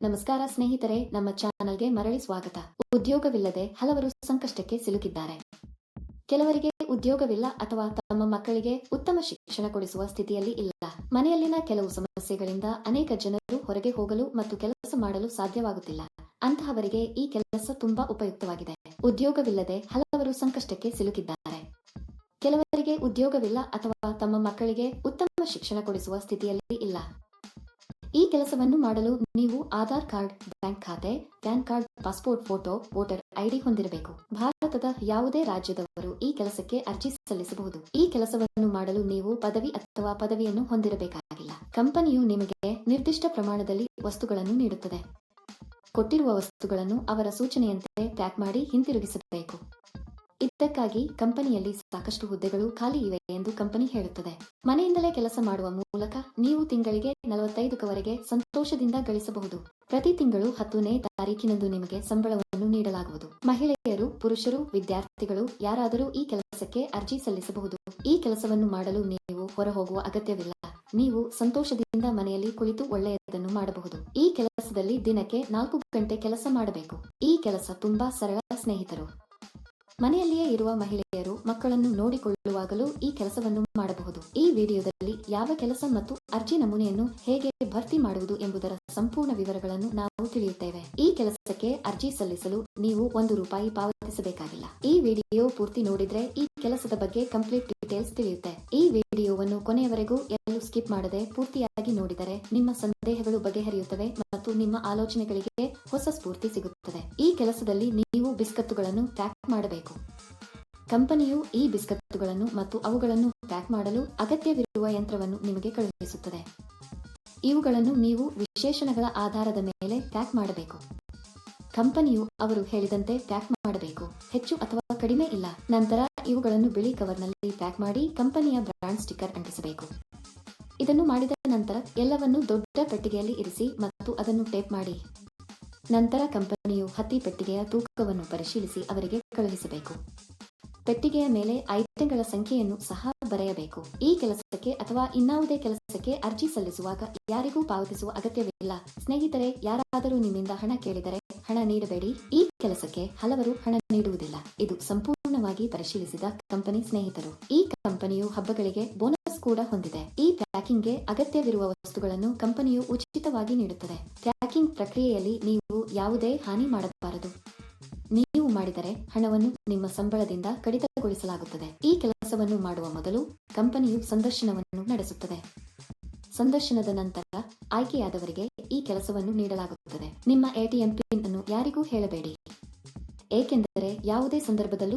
ನಮಸ್ಕಾರ ಸ್ನೇಹಿತರೆ, ನಮ್ಮ ಚಾನಲ್ಗೆ ಮರಳಿ ಸ್ವಾಗತ. ಉದ್ಯೋಗವಿಲ್ಲದೆ ಹಲವರು ಸಂಕಷ್ಟಕ್ಕೆ ಸಿಲುಕಿದ್ದಾರೆ. ಕೆಲವರಿಗೆ ಉದ್ಯೋಗವಿಲ್ಲ ಅಥವಾ ತಮ್ಮ ಮಕ್ಕಳಿಗೆ ಉತ್ತಮ ಶಿಕ್ಷಣ ಕೊಡಿಸುವ ಸ್ಥಿತಿಯಲ್ಲಿ ಇಲ್ಲ. ಮನೆಯಲ್ಲಿನ ಕೆಲವು ಸಮಸ್ಯೆಗಳಿಂದ ಅನೇಕ ಜನರು ಹೊರಗೆ ಹೋಗಲು ಮತ್ತು ಕೆಲಸ ಮಾಡಲು ಸಾಧ್ಯವಾಗುತ್ತಿಲ್ಲ. ಅಂತಹವರಿಗೆ ಈ ಕೆಲಸ ತುಂಬಾ ಉಪಯುಕ್ತವಾಗಿದೆ. ಉದ್ಯೋಗವಿಲ್ಲದೆ ಹಲವರು ಸಂಕಷ್ಟಕ್ಕೆ ಸಿಲುಕಿದ್ದಾರೆ. ಕೆಲವರಿಗೆ ಉದ್ಯೋಗವಿಲ್ಲ ಅಥವಾ ತಮ್ಮ ಮಕ್ಕಳಿಗೆ ಉತ್ತಮ ಶಿಕ್ಷಣ ಕೊಡಿಸುವ ಸ್ಥಿತಿಯಲ್ಲಿ ಇಲ್ಲ. ಈ ಕೆಲಸವನ್ನು ಮಾಡಲು ನೀವು ಆಧಾರ್ ಕಾರ್ಡ್, ಬ್ಯಾಂಕ್ ಖಾತೆ, PAN card, passport photo, voter ID ಹೊಂದಿರಬೇಕು. ಭಾರತದ ಯಾವುದೇ ರಾಜ್ಯದವರು ಈ ಕೆಲಸಕ್ಕೆ ಅರ್ಜಿ ಸಲ್ಲಿಸಬಹುದು. ಈ ಕೆಲಸವನ್ನು ಮಾಡಲು ನೀವು ಪದವಿ ಅಥವಾ ಪದವಿಯನ್ನು ಹೊಂದಿರಬೇಕಾಗಿಲ್ಲ. ಕಂಪನಿಯು ನಿಮಗೆ ನಿರ್ದಿಷ್ಟ ಪ್ರಮಾಣದಲ್ಲಿ ವಸ್ತುಗಳನ್ನು ನೀಡುತ್ತದೆ. ಕೊಟ್ಟಿರುವ ವಸ್ತುಗಳನ್ನು ಅವರ ಸೂಚನೆಯಂತೆ ಪ್ಯಾಕ್ ಮಾಡಿ ಹಿಂತಿರುಗಿಸಬೇಕು. ಇದಕ್ಕಾಗಿ ಕಂಪನಿಯಲ್ಲಿ ಸಾಕಷ್ಟು ಹುದ್ದೆಗಳು ಖಾಲಿ ಇವೆ ಎಂದು ಕಂಪನಿ ಹೇಳುತ್ತದೆ. ಮನೆಯಿಂದಲೇ ಕೆಲಸ ಮಾಡುವ ಮೂಲಕ ನೀವು ತಿಂಗಳಿಗೆ ನಲವತ್ತೈದಕವರೆಗೆ ಸಂತೋಷದಿಂದ ಗಳಿಸಬಹುದು. ಪ್ರತಿ ತಿಂಗಳು ಹತ್ತನೇ ತಾರೀಕಿನಂದು ನಿಮಗೆ ಸಂಬಳವನ್ನು ನೀಡಲಾಗುವುದು. ಮಹಿಳೆಯರು, ಪುರುಷರು, ವಿದ್ಯಾರ್ಥಿಗಳು ಯಾರಾದರೂ ಈ ಕೆಲಸಕ್ಕೆ ಅರ್ಜಿ ಸಲ್ಲಿಸಬಹುದು. ಈ ಕೆಲಸವನ್ನು ಮಾಡಲು ನೀವು ಹೊರಹೋಗುವ ಅಗತ್ಯವಿಲ್ಲ. ನೀವು ಸಂತೋಷದಿಂದ ಮನೆಯಲ್ಲಿ ಕುಳಿತು ಒಳ್ಳೆಯದನ್ನು ಮಾಡಬಹುದು. ಈ ಕೆಲಸದಲ್ಲಿ ದಿನಕ್ಕೆ ನಾಲ್ಕು ಗಂಟೆ ಕೆಲಸ ಮಾಡಬೇಕು. ಈ ಕೆಲಸ ತುಂಬಾ ಸರಳ ಸ್ನೇಹಿತರು. ಮನೆಯಲ್ಲಿಯೇ ಇರುವ ಮಹಿಳೆಯರು ಮಕ್ಕಳನ್ನು ನೋಡಿಕೊಳ್ಳುವಾಗಲೂ ಈ ಕೆಲಸವನ್ನು ಮಾಡಬಹುದು. ಈ ವಿಡಿಯೋದಲ್ಲಿ ಯಾವ ಕೆಲಸ ಮತ್ತು ಅರ್ಜಿ ನಮೂನೆಯನ್ನು ಹೇಗೆ ಭರ್ತಿ ಮಾಡುವುದು ಎಂಬುದರ ಸಂಪೂರ್ಣ ವಿವರಗಳನ್ನು ನಾವು ತಿಳಿಯುತ್ತೇವೆ. ಈ ಕೆಲಸಕ್ಕೆ ಅರ್ಜಿ ಸಲ್ಲಿಸಲು ನೀವು ಒಂದು ರೂಪಾಯಿ ಪಾವತಿಸಬೇಕಾಗಿಲ್ಲ. ಈ ವಿಡಿಯೋ ಪೂರ್ತಿ ನೋಡಿದ್ರೆ ಈ ಕೆಲಸದ ಬಗ್ಗೆ ಕಂಪ್ಲೀಟ್ ಡೀಟೇಲ್ಸ್ ತಿಳಿಯುತ್ತೆ. ಈ ವಿಡಿಯೋವನ್ನು ಕೊನೆಯವರೆಗೂ ಎಲ್ಲೂ ಸ್ಕಿಪ್ ಮಾಡದೆ ಪೂರ್ತಿಯಾಗಿ ನೋಡಿದರೆ ನಿಮ್ಮ ಸಂದೇಹಗಳು ಬಗೆಹರಿಯುತ್ತವೆ ಮತ್ತು ನಿಮ್ಮ ಆಲೋಚನೆಗಳಿಗೆ ಹೊಸ ಸ್ಫೂರ್ತಿ ಸಿಗುತ್ತದೆ. ಈ ಕೆಲಸದಲ್ಲಿ ನೀವು ಬಿಸ್ಕತ್ತುಗಳನ್ನು ಪ್ಯಾಕ್ ಮಾಡಬೇಕು. ಕಂಪನಿಯು ಈ ಬಿಸ್ಕತ್ತುಗಳನ್ನು ಮತ್ತು ಅವುಗಳನ್ನು ಪ್ಯಾಕ್ ಮಾಡಲು ಅಗತ್ಯವಿರುವ ಯಂತ್ರವನ್ನು ನಿಮಗೆ ಕಳುಹಿಸುತ್ತದೆ. ಇವುಗಳನ್ನು ನೀವು ವಿಶೇಷಣಗಳ ಆಧಾರದ ಮೇಲೆ ಪ್ಯಾಕ್ ಮಾಡಬೇಕು. ಕಂಪನಿಯು ಅವರು ಹೇಳಿದಂತೆ ಪ್ಯಾಕ್ ಮಾಡಬೇಕು. ಹೆಚ್ಚು ಅಥವಾ ನಂತರ ಇವುಗಳನ್ನು ಬಿಳಿ ಕವರ್ನಲ್ಲಿ ಪ್ಯಾಕ್ ಮಾಡಿ ಕಂಪನಿಯ ಬ್ರಾಂಡ್ ಸ್ಟಿಕ್ಕರ್ ಅಂಟಿಸಬೇಕು. ಇದನ್ನು ಮಾಡಿದ ನಂತರ ಎಲ್ಲವನ್ನು ದೊಡ್ಡ ಪೆಟ್ಟಿಗೆಯಲ್ಲಿ ಇರಿಸಿ ಮತ್ತು ಅದನ್ನು ಟೇಪ್ ಮಾಡಿ. ನಂತರ ಕಂಪನಿಯು ಹತ್ತಿ ಪೆಟ್ಟಿಗೆಯ ತೂಕವನ್ನು ಪರಿಶೀಲಿಸಿ ಅವರಿಗೆ ಕಳುಹಿಸಬೇಕು. ಪೆಟ್ಟಿಗೆಯ ಮೇಲೆ ಐಟಂಗಳ ಸಂಖ್ಯೆಯನ್ನು ಸಹ ಬರೆಯಬೇಕು. ಈ ಕೆಲಸಕ್ಕೆ ಅಥವಾ ಇನ್ನಾವುದೇ ಕೆಲಸಕ್ಕೆ ಅರ್ಜಿ ಸಲ್ಲಿಸುವಾಗ ಯಾರಿಗೂ ಪಾವತಿಸುವ ಅಗತ್ಯವಿಲ್ಲ. ಸ್ನೇಹಿತರೆ, ಯಾರಾದರೂ ನಿಮ್ಮಿಂದ ಹಣ ಕೇಳಿದರೆ ಹಣ ನೀಡಬೇಡಿ. ಈ ಕೆಲಸಕ್ಕೆ ಹಲವರು ಹಣ ನೀಡುವುದಿಲ್ಲ. ಇದು ಸಂಪೂರ್ಣವಾಗಿ ಪರಿಶೀಲಿಸಿದ ಕಂಪನಿ ಸ್ನೇಹಿತರು. ಈ ಕಂಪನಿಯು ಹಬ್ಬಗಳಿಗೆ ಬೋನಸ್ ಕೂಡ ಹೊಂದಿದೆ. ಈ ಪ್ಯಾಕಿಂಗ್ಗೆ ಅಗತ್ಯವಿರುವ ವಸ್ತುಗಳನ್ನು ಕಂಪನಿಯು ಉಚಿತವಾಗಿ ನೀಡುತ್ತದೆ. ಪ್ಯಾಕಿಂಗ್ ಪ್ರಕ್ರಿಯೆಯಲ್ಲಿ ನೀವು ಯಾವುದೇ ಹಾನಿ ಮಾಡಬಾರದು. ನೀವು ಮಾಡಿದರೆ ಹಣವನ್ನು ನಿಮ್ಮ ಸಂಬಳದಿಂದ ಕಡಿತಗೊಳಿಸಲಾಗುತ್ತದೆ. ಈ ಕೆಲಸವನ್ನು ಮಾಡುವ ಮೊದಲು ಕಂಪನಿಯು ಸಂದರ್ಶನವನ್ನು ನಡೆಸುತ್ತದೆ. ಸಂದರ್ಶನದ ನಂತರ ಆಯ್ಕೆಯಾದವರಿಗೆ ಈ ಕೆಲಸವನ್ನು ನೀಡಲಾಗುತ್ತದೆ. ನಿಮ್ಮ ಎಟಿಎಂ ಪಿನ್ ಅನ್ನು ಯಾರಿಗೂ ಹೇಳಬೇಡಿ. ಏಕೆಂದರೆ ಯಾವುದೇ ಸಂದರ್ಭದಲ್ಲೂ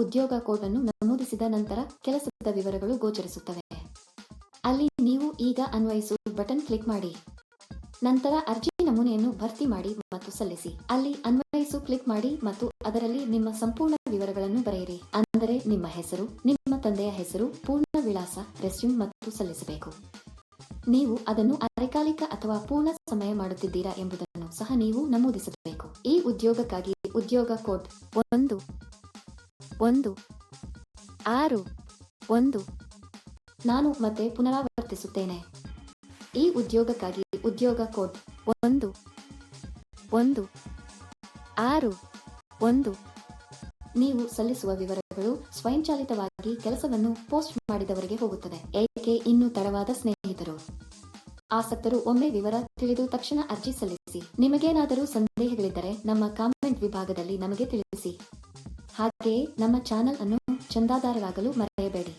ಉದ್ಯೋಗ ಕೋಡ್ ಅನ್ನು ನಮೂದಿಸಿದ ನಂತರ ಕೆಲಸದ ವಿವರಗಳು ಗೋಚರಿಸುತ್ತವೆ. ಅಲ್ಲಿ ನೀವು ಈಗ ಅನ್ವಯಿಸು ಬಟನ್ ಕ್ಲಿಕ್ ಮಾಡಿ. ನಂತರ ಅರ್ಜಿ ನಮೂನೆಯನ್ನು ಭರ್ತಿ ಮಾಡಿ ಮತ್ತು ಸಲ್ಲಿಸಿ. ಅಲ್ಲಿ ಅನ್ವಯಿಸು ಕ್ಲಿಕ್ ಮಾಡಿ ಮತ್ತು ಅದರಲ್ಲಿ ನಿಮ್ಮ ಸಂಪೂರ್ಣ ವಿವರಗಳನ್ನು ಬರೆಯಿರಿ. ಅಂದರೆ ನಿಮ್ಮ ಹೆಸರು, ನಿಮ್ಮ ತಂದೆಯ ಹೆಸರು, ಪೂರ್ಣ ವಿಳಾಸ, ರೆಸ್ಯೂಮ್ ಮತ್ತು ಸಲ್ಲಿಸಬೇಕು. ನೀವು ಅದನ್ನು ಅರೆಕಾಲಿಕ ಅಥವಾ ಪೂರ್ಣ ಸಮಯ ಮಾಡುತ್ತಿದ್ದೀರಾ ಎಂಬುದನ್ನು ಸಹ ನೀವು ನಮೂದಿಸಬೇಕು. ಈ ಉದ್ಯೋಗಕ್ಕಾಗಿ ಉದ್ಯೋಗ ಕೋಡ್ ಒಂದು ಒಂದು. ಆರು. ಒಂದು. ನಾನು ಮತ್ತೆ ಪುನರಾವರ್ತಿಸುತ್ತೇನೆ. ಈ ಉದ್ಯೋಗಕ್ಕಾಗಿ ಉದ್ಯೋಗ ಕೋಡ್ ಒಂದು. ಒಂದು. ಆರು. ಒಂದು. ನೀವು ಸಲ್ಲಿಸುವ ವಿವರಗಳು ಸ್ವಯಂಚಾಲಿತವಾಗಿ ಕೆಲಸವನ್ನು ಪೋಸ್ಟ್ ಮಾಡಿದವರಿಗೆ ಹೋಗುತ್ತದೆ. ಏಕೆ ಇನ್ನೂ ತಡವಾದ ಸ್ನೇಹಿತರು? ಆಸಕ್ತರು ಒಮ್ಮೆ ವಿವರ ತಿಳಿದು ತಕ್ಷಣ ಅರ್ಜಿ ಸಲ್ಲಿಸಿ. ನಿಮಗೇನಾದರೂ ಸಂದೇಹಗಳಿದ್ದರೆ ನಮ್ಮ ಕಾಮೆಂಟ್ ವಿಭಾಗದಲ್ಲಿ ನಮಗೆ ತಿಳಿಸಿ. ಹಾಗೆಯೇ ನಮ್ಮ ಚಾನೆಲ್ ಅನ್ನು ಚಂದಾದಾರರಾಗಲು ಮರೆಯಬೇಡಿ.